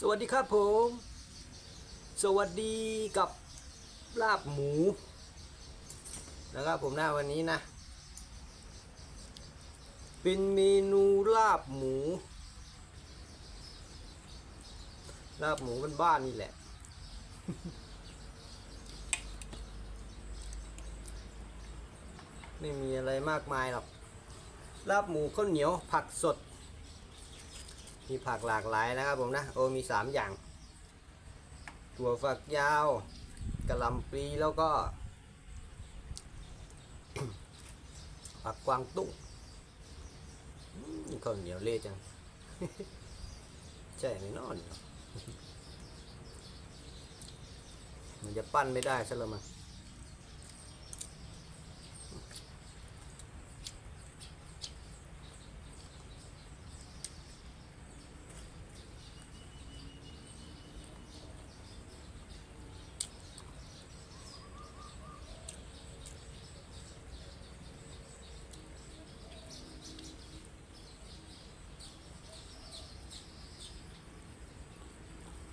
สวัสดีครับผม สวัสดีกับลาบหมูนะครับผมหน้าวันนี้นะ เป็นเมนูลาบหมู ลาบหมูบ้านๆนี่แหละ ไม่มีอะไรมากมายหรอก ลาบหมูข้าวเหนียวผักสด มีผักหลากหลายนะครับผมนะโอ้มีสามอย่าง ถั่วฝักยาวกระลำปลีแล้วก็ ผักกวางตุ้งข้าวเหนียวเละจัง ใช่ไหมนอน มันจะปั้นไม่ได้ซะแล้วมั้ง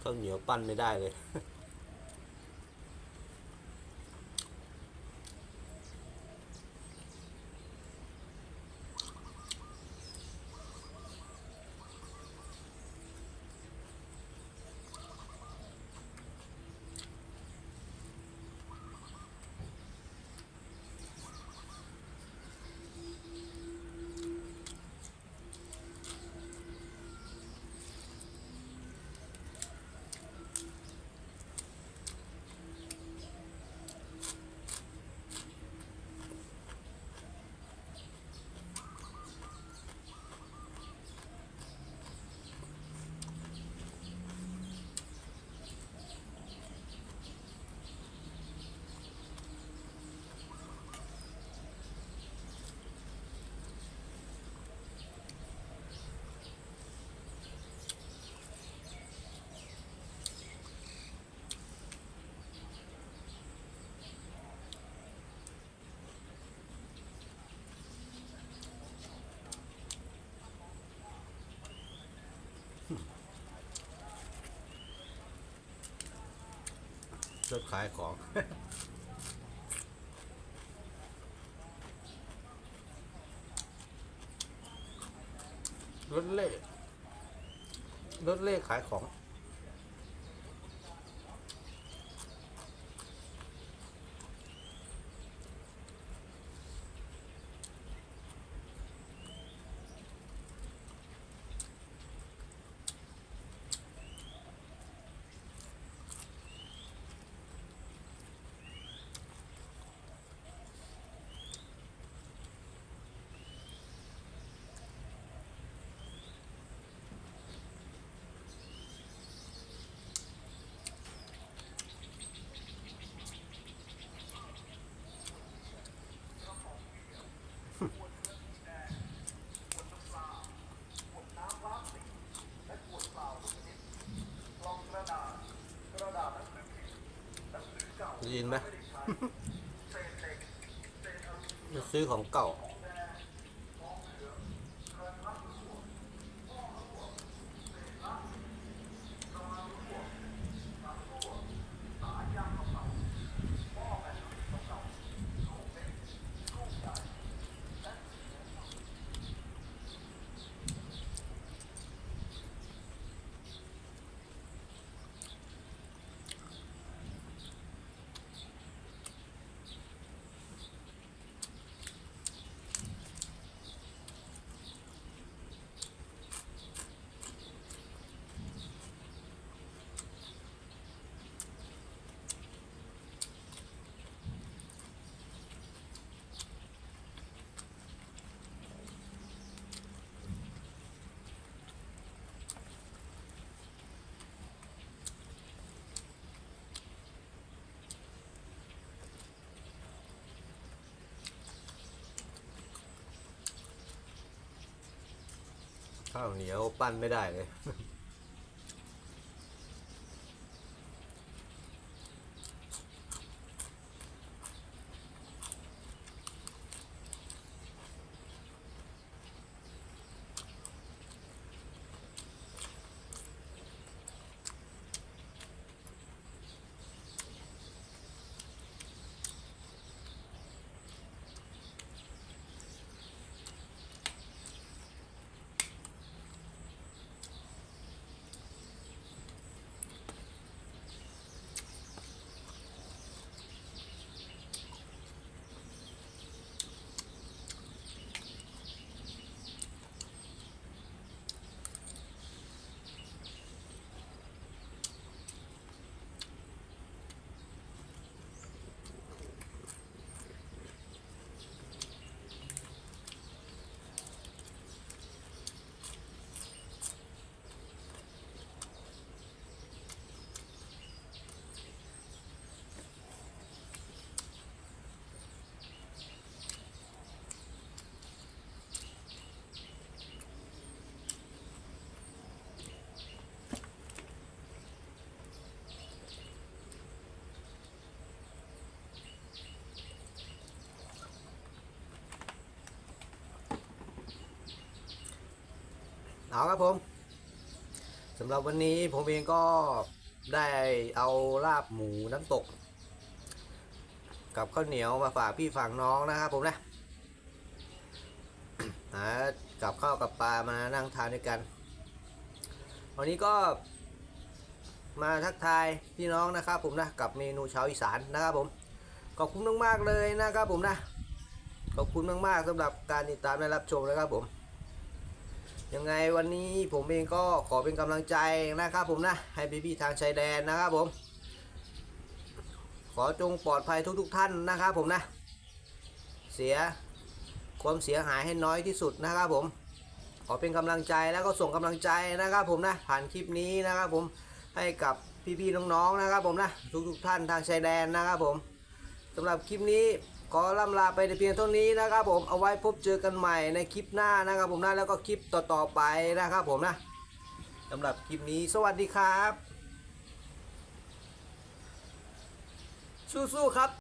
ข้าวเหนียวปั้นไม่ได้เลย เลิกขายของ รถเล่รถเล่ขายของ ยินไหม ซื้อของเก่า ข้าวเหนียวปั้นไม่ได้เลย เอาครับผมสำหรับวันนี้ผมเองก็ได้เอาลาบหมูน้ำตก กับข้าวเหนียวมาฝากพี่ฝากน้องนะครับผมนะหากับข้าวกับปลามานั่งทานด้วยกัน วันนี้ก็มาทักทายพี่น้องนะครับผมนะกับเมนูชาวอีสานนะครับผมขอบคุณมากๆเลยนะครับผมนะขอบคุณมากๆสำหรับการติดตามและรับชมนะครับผม ยังไงวันนี้ผมเองก็ขอเป็นกำลังใจนะครับผมนะให้พี่ๆทางชายแดนนะครับผม ขอจงปลอดภัยทุกๆท่านนะครับผมนะ เสียความเสียหายให้น้อยที่สุดนะครับผม ขอเป็นกำลังใจแล้วก็ส่งกำลังใจนะครับผมนะผ่านคลิปนี้นะครับผมให้กับพี่ๆน้องๆนะครับผมนะทุกๆท่านทางชายแดนนะครับผมสำหรับคลิปนี้ ขอล่ำลาไปในเพียงเท่านี้นะครับผมเอาไว้พบเจอกันใหม่ในคลิปหน้านะครับผมนะแล้วก็คลิปต่อๆไปนะครับผมนะสำหรับคลิปนี้สวัสดีครับ สู้ๆครับ